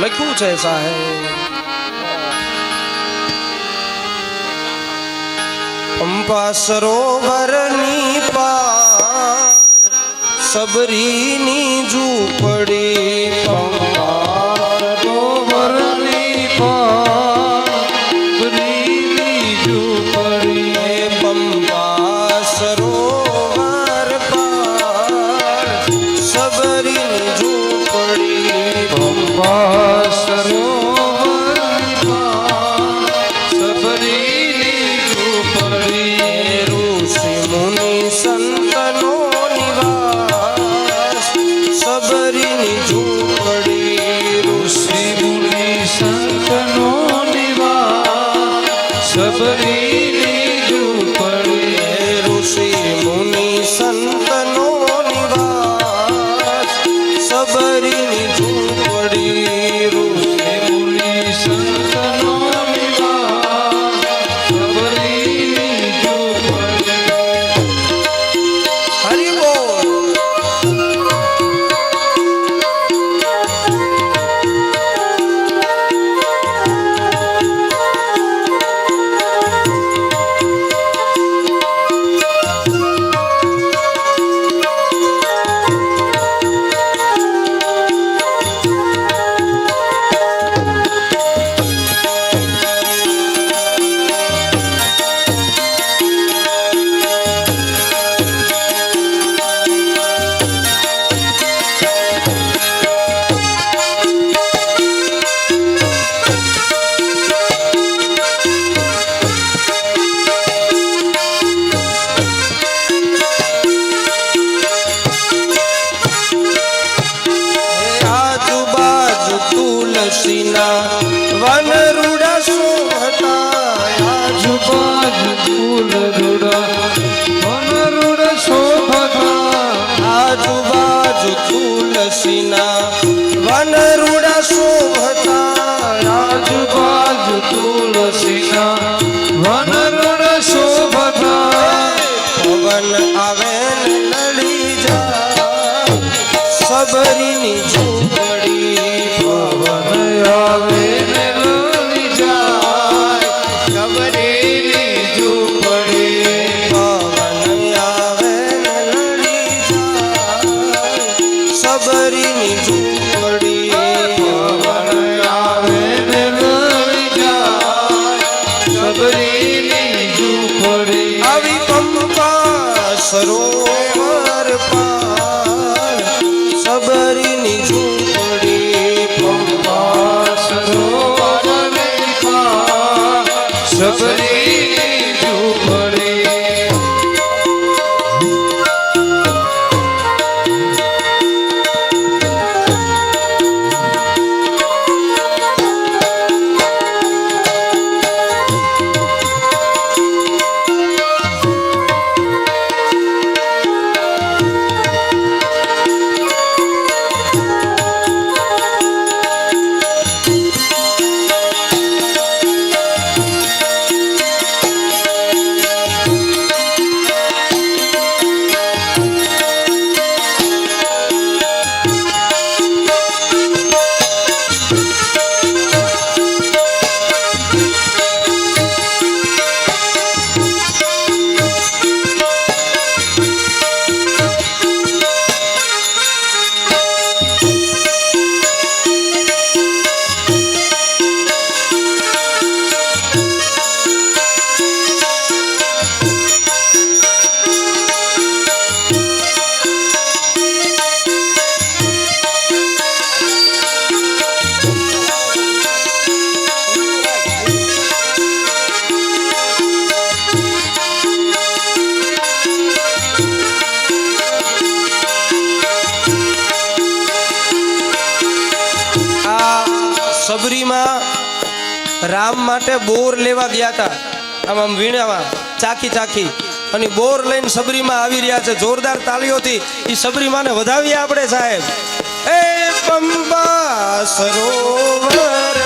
લખ્યું છે સાહેબ પંપા સરોવરની પા સબરીની ઝૂંપડી પંપા મન આવે લડી જા. સબરીની ઝૂંપડી પવન આવે માટે બોર લેવા ગયા હતા. આમ આમ વીણામાં ચાખી ચાખી. અને બોર લઈને સબરીમાં આવી રહ્યા છે. જોરદાર તાલીઓથી એ સબરીમાને વધાવીએ આપણે સાહેબ. એ પંબા સરોવર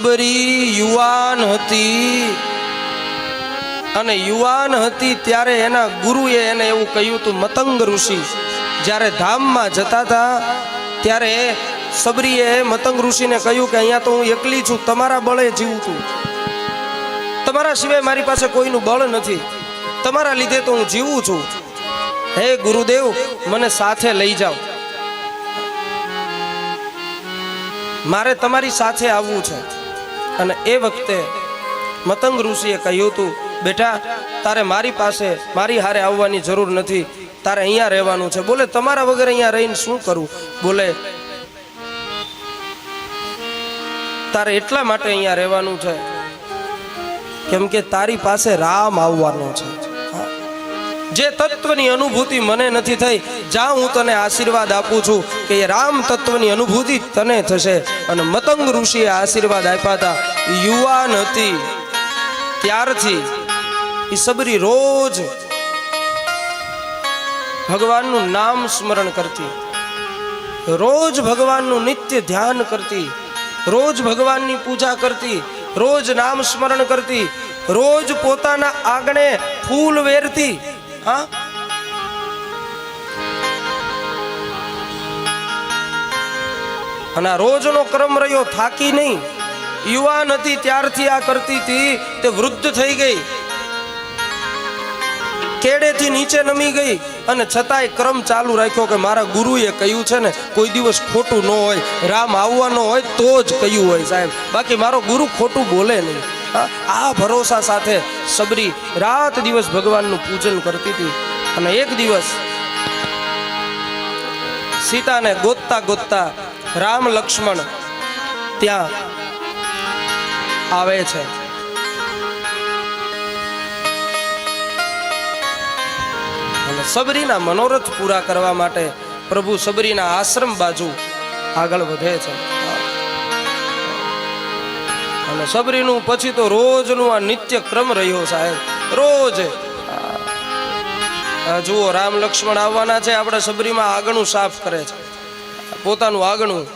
સબરી યુવાન હતી. અને યુવાન હતી ત્યારે એના ગુરુએ એને એવું કહ્યું હતું, મતંગ ઋષિ, જ્યારે ધામમાં જતા હતા, ત્યારે સબરીએ મતંગ ઋષિને કહ્યું કે અહીંયા તો હું એકલી છું, તમારા બળે જીવું છું. તમારા સિવાય મારી પાસે કોઈનું બળ નથી. તમારા લીધે તો હું જીવું છું. હે ગુરુદેવ, મને સાથે લઈ જાઓ. મારે તમારી સાથે આવવું છે. અને એ વખતે મતંગ ઋષિએ કહ્યું હતું, બેટા, તારે મારી પાસે, મારી હારે આવવાની જરૂર નથી. તારે અહીંયા રહેવાનું છે. બોલે, તમારા વગર અહીંયા રહીને શું કરું? બોલે, તારે એટલા માટે અહીંયા રહેવાનું છે, કેમ કે તારી પાસે રામ આવવાનો છે. જે તત્વની અનુભૂતિ મને નથી થઈ, જ્યાં હું તને આશીર્વાદ આપું છું કે એ રામ તત્વની અનુભૂતિ તને થશે. અને મતંગ ઋષિએ આશીર્વાદ આપ્યા હતા, યુવાન હતી. ત્યારથી એ સબરી રોજ ભગવાનનું નામ સ્મરણ કરતી. રોજ ભગવાનનું નિત્ય ધ્યાન કરતી. રોજ ભગવાનની પૂજા કરતી. રોજ નામ સ્મરણ કરતી. રોજ પોતાના આંગણે ફૂલ વેરતી. હા? અને રોજનો ક્રમ રહ્યો, થાકી નહીં. યુવાન હતી, ત્યારથી આ કરતી હતી, તે વૃદ્ધ થઈ ગઈ. કેડેથી નીચે નમી ગઈ. અને છતાંય ક્રમ ચાલુ રાખ્યો કે મારા ગુરુએ કહ્યું છે ને, કોઈ દિવસ ખોટું ન હોય, રામ આવવાનો હોય તો જ કહ્યું હોય સાહેબ. બાકી મારો ગુરુ ખોટું બોલે નહીં. આ ભરોસા સાથે સબરી રાત દિવસ ભગવાનનું પૂજન કરતી હતી. અને એક દિવસ સીતાને ગોતતા ગોતતા રામ લક્ષ્મણ ત્યાં આવે છે. અને સબરીના મનોરથ પૂરા કરવા માટે પ્રભુ સબરીના આશ્રમ બાજુ આગળ વધે છે. અને સબરીનું પછી તો રોજનું આ નિત્ય ક્રમ રહ્યો સાહેબ. રોજ. જુઓ, રામ લક્ષ્મણ આવવાના છે, આપણે સબરીમાં આગણું સાફ કરે છે. પોતાનું આગણું.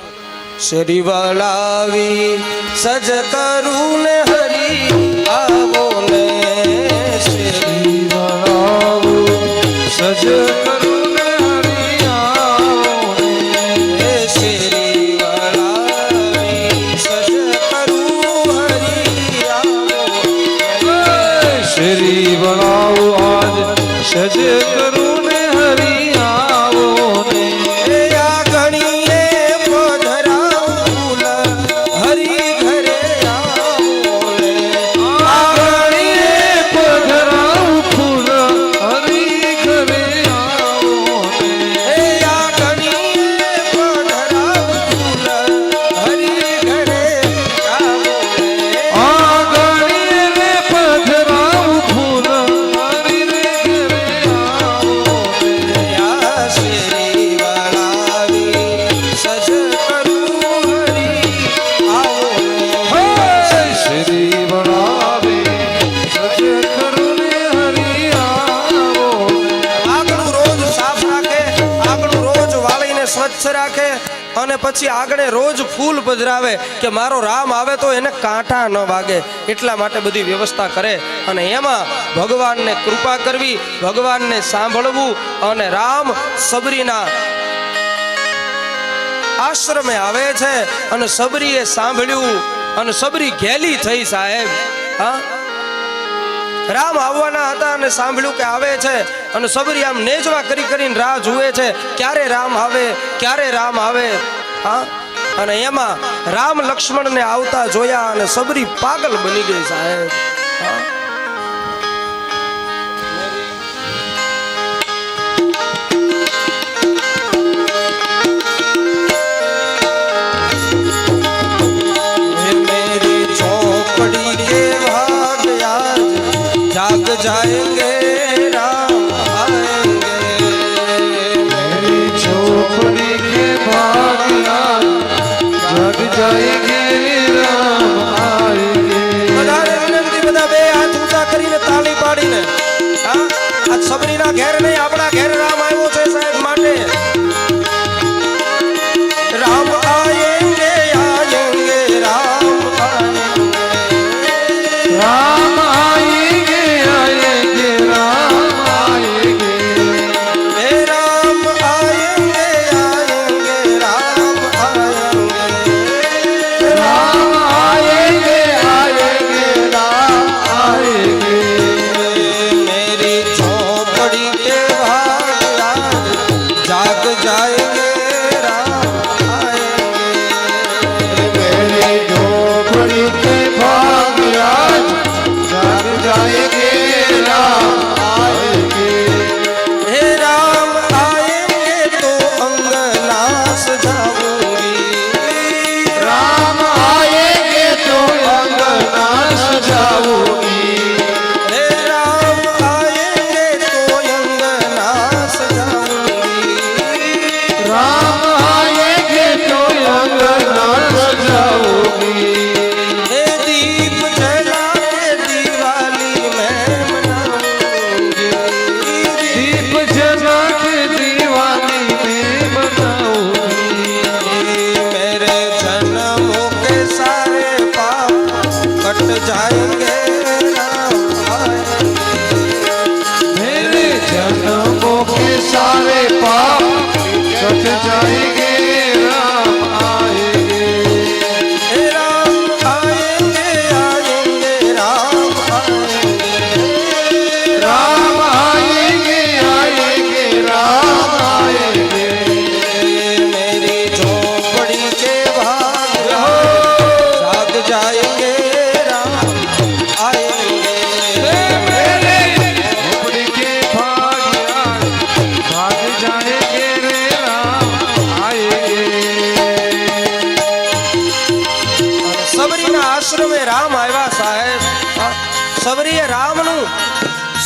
શેરી વલાવી સજ કરું ને હરી, આવો ને શેરી સજ કરું પછી આગળ રોજ ફૂલ પધરાવે કે મારો રામ આવે તો એને કાંટા ન વાગે. એટલા માટે બધી વ્યવસ્થા કરે અને એમાં ભગવાનને કૃપા કરવી, ભગવાનને સાંભળવું અને રામ સબરીના આશ્રમે આવે છે અને સબરીએ સાંભળ્યું અને સબરી ઘેલી થઈ સાહેબ. હા? રામ આવવાના હતા અને સાંભળ્યું કે આવે છે અને સબરી આમ નેજવા કરી કરીને રાહ જુએ છે. ક્યારે રામ આવે, ક્યારે રામ આવે? હા? અને એમાં રામ લક્ષ્મણને આવતા જોયા અને સબરી પાગલ બની ગઈ સાહેબ. હા? સબરીના ઘેર जाएंगे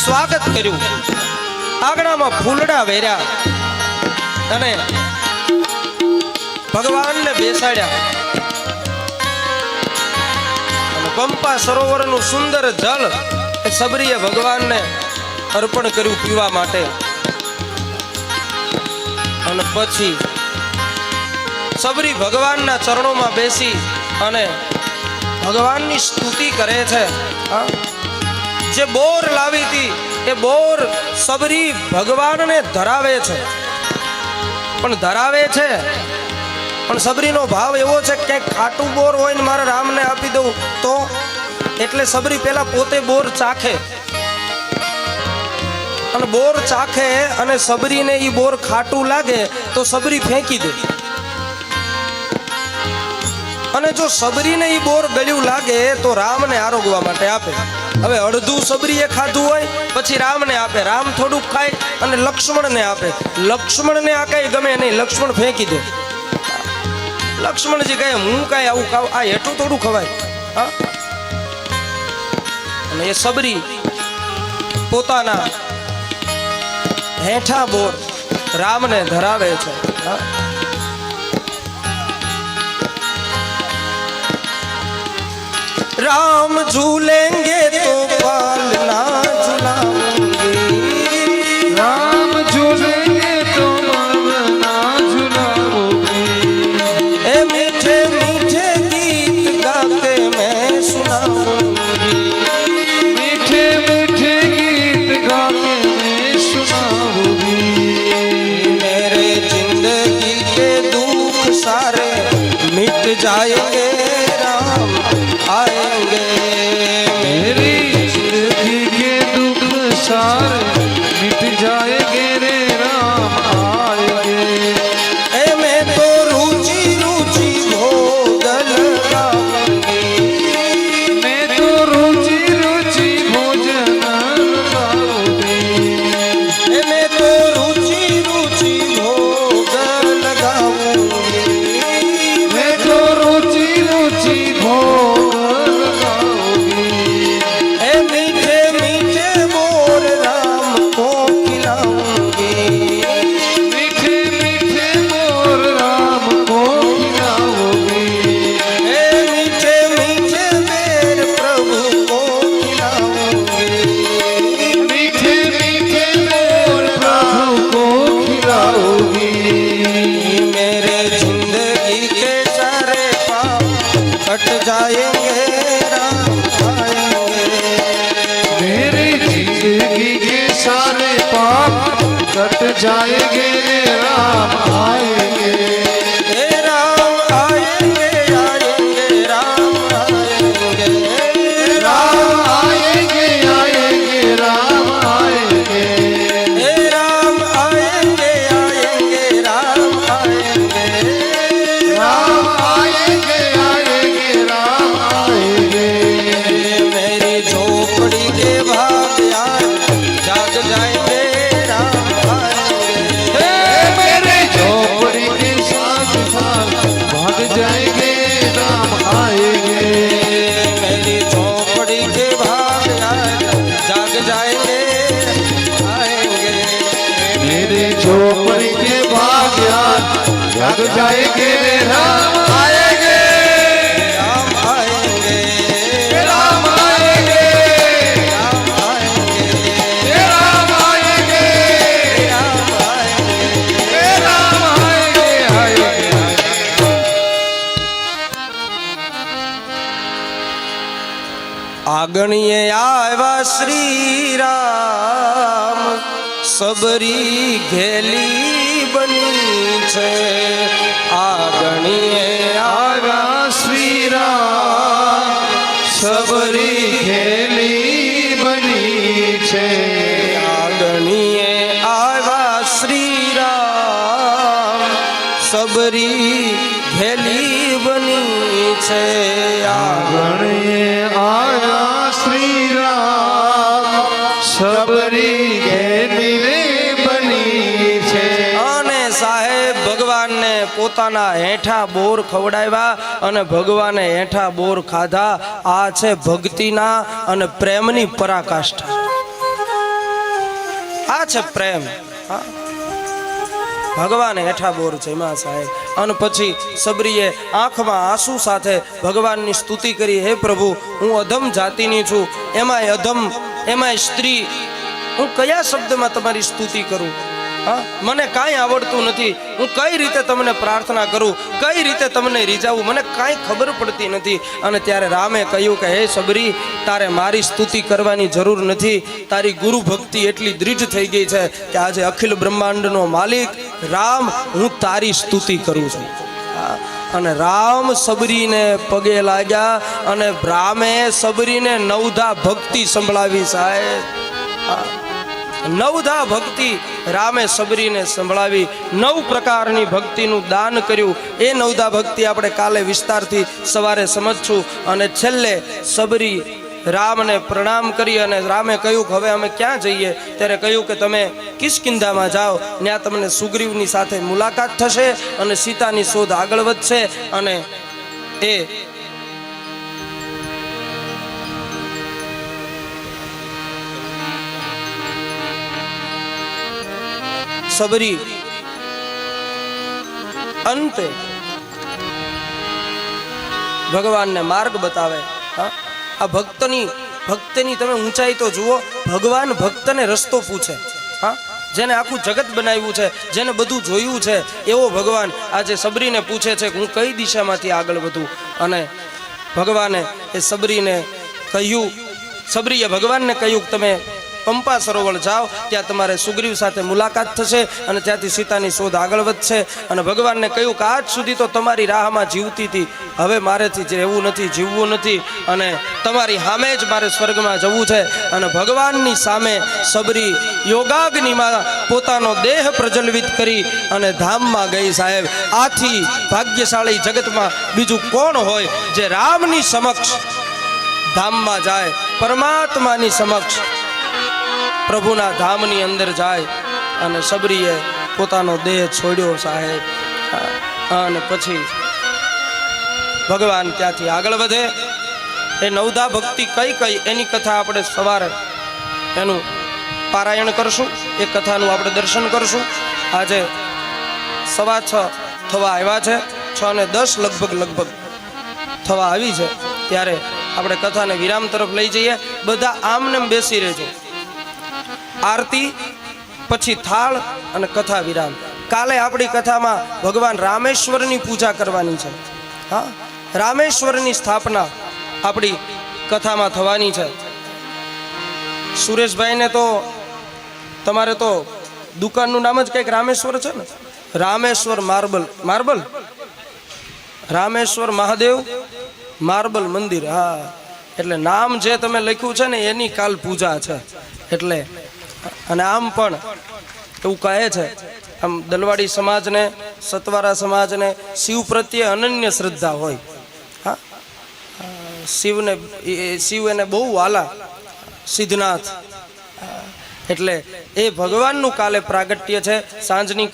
સ્વાગત કર્યું. આગળમાં ફૂલડા વેર્યા અને ભગવાનને બેસાડ્યા. પંપા સરોવરનું સુંદર જળ એ સબરીએ ભગવાનને અર્પણ કર્યું પીવા માટે. અને પછી સબરી ભગવાનના ચરણોમાં બેસી અને ભગવાનની સ્તુતિ કરે છે. હા? જે બોર લાવી હતી, એ બોર સબરી ભગવાનને ધરાવે છે. પણ ધરાવે છે? પણ સબરીનો ભાવ એવો છે કે ખાટું બોર હોય ને મારા રામને આપી દઉં, તો? એટલે સબરી પહેલા પોતે બોર ચાખે. અને બોર ચાખે અને સબરીને એ બોર ખાટું લાગે, તો સબરી ફેંકી દે. અને જો સબરીને એ બોર ગળ્યું લાગે, તો રામને આરોગવા માટે આપે. હવે અડધું સબરીએ ખાધું હોય, પછી રામને આપે. રામ થોડુંક ખાય અને લક્ષ્મણને આપે. લક્ષ્મણને આ કઈ ગમે નહીં. લક્ષ્મણ ફેંકી દે. લક્ષ્મણજી કહે, હું કાંઈ આવું ખાવ. આ હેઠું થોડું ખવાય. હા? અને એ સબરી પોતાના હેઠા બોર રામને ધરાવે છે. હા? राम झूलेंगे तो पालना આગણીએ આવ્યા શ્રી રામ સબરી ઘેલી બની છે. આગણીએ આવ્યા શ્રી રામ સબરી ઘેલી બની છે. આગણીએ આવ્યા શ્રી રામ સબરી ઘેલી બની છે. આગણ પોતાના હેઠા બોર ખવડાવ્યા અને ભગવાને હેઠા બોર ખાધા. આ છે ભક્તિના અને પ્રેમની પરાકાષ્ઠા. આ છે પ્રેમ. ભગવાન હેઠા બોર જમ્યા સાહેબ. અને પછી સબરીએ આંખમાં આંસુ સાથે ભગવાનની સ્તુતિ કરી, હે પ્રભુ, હું અધમ જાતિની છું. એમાંય અધમ, એમાંય સ્ત્રી. હું કયા શબ્દમાં તમારી સ્તુતિ કરું? હા? મને કાંઈ આવડતું નથી. હું કઈ રીતે તમને પ્રાર્થના કરું? કઈ રીતે તમને રીઝાવું? મને કાંઈ ખબર પડતી નથી. અને ત્યારે રામે કહ્યું કે, હે સબરી, તારે મારી સ્તુતિ કરવાની જરૂર નથી. તારી ગુરુ ભક્તિ એટલી દૃઢ થઈ ગઈ છે કે આજે અખિલ બ્રહ્માંડનો માલિક રામ, હું તારી સ્તુતિ કરું છું. અને રામ સબરીને પગે લાગ્યા અને રામે સબરીને નવધા ભક્તિ સંભળાવી સાહેબ. નવધા ભક્તિ રામે સબરીને સંભળાવી નવ પ્રકારની ભક્તિનું દાન કર્યું. એ નવધા ભક્તિ આપણે કાલે વિસ્તારથી સવારે સમજશું અને છેલ્લે સબરી રામને પ્રણામ કરી અને રામે કહ્યું કે હવે અમે ક્યાં જઈએ? ત્યારે કહ્યું કે તમે કિષ્કિંધામાં જાઓ ત્યાં તમને સુગ્રીવની સાથે મુલાકાત થશે અને સીતાની શોધ આગળ વધશે અને એ સબરી. અંતે ભગવાનને માર્ગ બતાવે? આ ભક્તની ભક્તની તમે ઊંચાઈ તો જુઓ, ભગવાન ભક્તને રસ્તો પૂછે, હા? જેને આખું જગત બનાવ્યું છે, જેને બધું જોયું છે, એવો ભગવાન આજે સબરીને પૂછે છે કે હું કઈ દિશામાંથી આગળ વધું? અને ભગવાને એ સબરીને કહ્યું, સબરીએ ભગવાનને કહ્યું કે તમે પંપા સરોવર જાઓ, ત્યાં તમારે સુગ્રીવ સાથે મુલાકાત થશે અને ત્યાંથી સીતાની શોધ આગળ વધશે. અને ભગવાનને કહ્યું કે આજ સુધી તો તમારી રાહમાં જીવતી હતી. હવે મારેથી રહેવું નથી, જીવવું નથી. અને તમારી સામે જ મારે સ્વર્ગમાં જવું છે. અને ભગવાનની સામે સબરી યોગાગ્નિમાં પોતાનો દેહ પ્રજ્વલિત કરી અને ધામમાં ગઈ સાહેબ. આથી ભાગ્યશાળી જગતમાં બીજું કોણ હોય જે રામની સમક્ષ ધામમાં જાય, પરમાત્માની સમક્ષ પ્રભુના ધામની અંદર જાય અને સબરીએ પોતાનો દેહ છોડ્યો સાહેબ. અને પછી ભગવાન ત્યાંથી આગળ વધે? એ નવધા ભક્તિ કઈ કઈ, એની કથા આપણે સવારે એનું પારાયણ કરશું, એ કથાનું આપણે દર્શન કરશું. આજે સવા છ થવા આવ્યા છે, છ ને દસ લગભગ લગભગ થવા આવી છે. ત્યારે આપણે કથાને વિરામ તરફ લઈ જઈએ. બધા આમને બેસી રહેજો. આરતી, પછી થાળ અને કથા વિરામ. કાલે આપણી કથામાં ભગવાન રામેશ્વરની પૂજા કરવાની છે. હા? રામેશ્વરની સ્થાપના આપણી કથામાં થવાની છે. સુરેશભાઈને તો, તમારે તો દુકાનનું નામ જ કંઈક રામેશ્વર છે ને? Rameshwar marble marble? Rameshwar Mahadev marble મંદિર. હા. એટલે નામ જે તમે લખ્યું છે ને, એની કાલ પૂજા છે. એટલે અને આમ પણ એવું કહે છે, આમ દલવાડી સમાજને, સતવારા સમાજને શિવ પ્રત્યે અનન્ય શ્રદ્ધા હોય. હા? શિવને શિવ એને બહુ વાલા સિદ્ધનાથ. એટલે એ ભગવાનનું કાલે પ્રાગટ્ય છે, સાંજની